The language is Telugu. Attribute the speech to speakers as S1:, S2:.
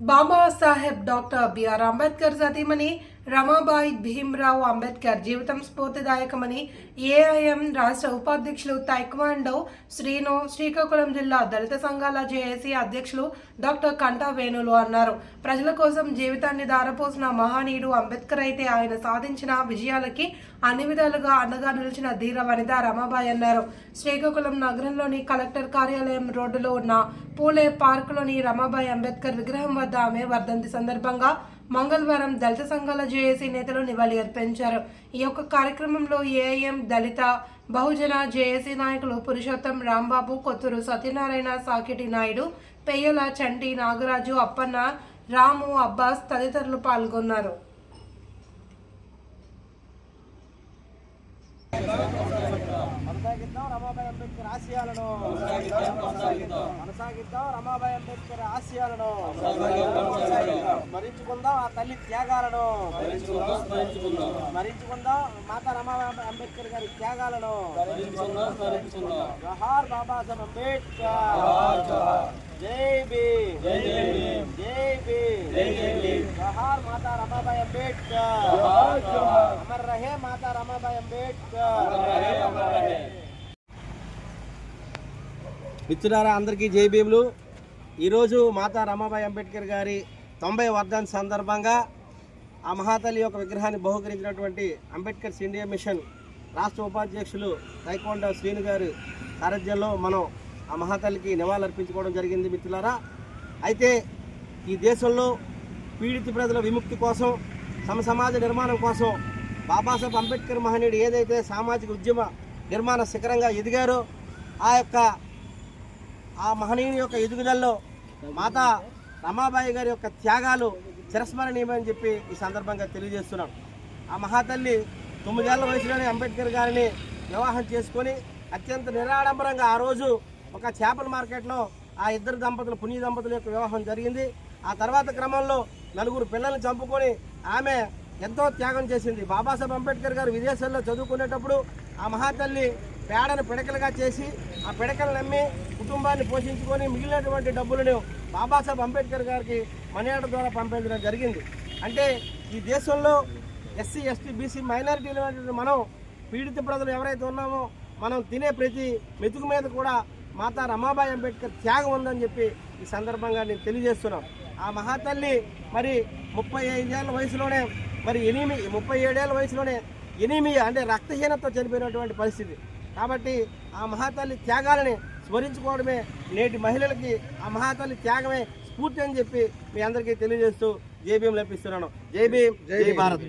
S1: బాబాసాహెబ్ డాక్టర్ బిఆర్ అంబేద్కర్ సతీమణి రమాబాయి భీమ్రావు అంబేద్కర్ జీవితం స్ఫూర్తిదాయకమని ఏఐఎం రాష్ట్ర ఉపాధ్యక్షులు తైక్వాండో శ్రీను శ్రీకాకుళం జిల్లా దళిత సంఘాల జేఏసీ అధ్యక్షులు డాక్టర్ కంటా వేణులు అన్నారు. ప్రజల కోసం జీవితాన్ని దారపోసిన మహనీయుడు అంబేద్కర్ అయితే ఆయన సాధించిన విజయాలకి అన్ని విధాలుగా అండగా నిలిచిన ధీర వనిత రమాబాయి అన్నారు. శ్రీకాకుళం నగరంలోని కలెక్టర్ కార్యాలయం రోడ్డులో ఉన్న పూలే పార్కులోని రమాబాయి అంబేద్కర్ విగ్రహం వద్ద ఆమె వర్ధంతి సందర్భంగా మంగళవారం దళిత సంఘాల జేఏసీ నేతలు నివాళి అర్పించారు. ఈ యొక్క కార్యక్రమంలో ఏఐఎం దళిత బహుజన జేఏసీ నాయకులు పురుషోత్తం రాంబాబు కొత్తూరు సత్యనారాయణ సాకిటి నాయుడు పెయ్యల చంటి నాగరాజు అప్పన్న రాము అబ్బాస్ తదితరులు పాల్గొన్నారు.
S2: కొనసాగిద్దాం. అంబేద్కర్ ఆశయాలను కొనసాగిద్దాం రమాబాయి అంబేద్కర్ ఆశయాలను స్మరించుకుందాం ఆ తల్లి త్యాగాలను. స్మరించుకుందాం మాతా రమాబాయి అంబేద్కర్ గారి త్యాగాలను. జోహార్ బాబాసాహెబ్ అంబేద్కర్. జై భీమ్. జై భీమ్. జోహార్ మాతా రమాబాయి అంబేద్కర్. అమర్ రహే మాతా రమాబాయి అంబేద్కర్. మిత్రులారా అందరికీ జై భీములు. ఈరోజు మాతా రమాబాయి అంబేద్కర్ గారి తొంభై వర్ధన్ సందర్భంగా ఆ మహాతల్లి యొక్క విగ్రహాన్ని బహుకరించినటువంటి అంబేద్కర్ ఇండియా మిషన్ రాష్ట్ర ఉపాధ్యక్షులు తైకొండ శ్రీను గారి సారథ్యంలో మనం ఆ మహాతల్లికి నివాళులర్పించుకోవడం జరిగింది మిత్రులారా. అయితే ఈ దేశంలో పీడిత ప్రజల విముక్తి కోసం సమ సమాజ నిర్మాణం కోసం బాబాసాహెబ్ అంబేద్కర్ మహనీయుడు ఏదైతే సామాజిక ఉద్యమ నిర్మాణ శిఖరంగా ఎదిగారో ఆ యొక్క ఆ మహనీయుని యొక్క ఎదుగుదలలో మాతా రమాబాయి గారి యొక్క త్యాగాలు చిరస్మరణీయమని చెప్పి ఈ సందర్భంగా తెలియజేస్తున్నాం. ఆ మహాతల్లి తొమ్మిదేళ్ళ వయసులోనే అంబేద్కర్ గారిని వివాహం చేసుకొని అత్యంత నిరాడంబరంగా ఆ రోజు ఒక చేపల మార్కెట్లో ఆ ఇద్దరు దంపతులు పుణ్య దంపతుల యొక్క వివాహం జరిగింది. ఆ తర్వాత క్రమంలో నలుగురు పిల్లల్ని చంపుకొని ఆమె ఎంతో త్యాగం చేసింది. బాబాసాహెబ్ అంబేద్కర్ గారు విదేశాల్లో చదువుకునేటప్పుడు ఆ మహాతల్లి పేడను పిడకలుగా చేసి ఆ పిడకలు నమ్మి కుటుంబాన్ని పోషించుకొని మిగిలినటువంటి డబ్బులను బాబాసాహెబ్ అంబేద్కర్ గారికి మనీ ద్వారా పంపించడం జరిగింది. అంటే ఈ దేశంలో ఎస్సీ ఎస్టీ బీసీ మైనారిటీలు అనేటువంటి మనం పీడిత ప్రజలు ఎవరైతే ఉన్నామో మనం తినే ప్రతి మెతుకు మీద కూడా మాతా రమాబాయి అంబేద్కర్ త్యాగం ఉందని చెప్పి ఈ సందర్భంగా నేను తెలియజేస్తున్నాం ఆ మహాతల్లి మరి ముప్పై ఐదేళ్ళ వయసులోనే మరి ఎనిమి ముప్పై ఏడేళ్ళ వయసులోనే ఎనిమియా అంటే రక్తహీనత చనిపోయినటువంటి పరిస్థితి. కాబట్టి ఆ మహాతల్లి త్యాగాలని స్మరించుకోవడమే నేటి మహిళలకి ఆ మహాతల్లి త్యాగమే స్ఫూర్తి అని చెప్పి మీ అందరికీ తెలియజేస్తూ జై భీం లభిస్తున్నాను జై భీం జై భారత్.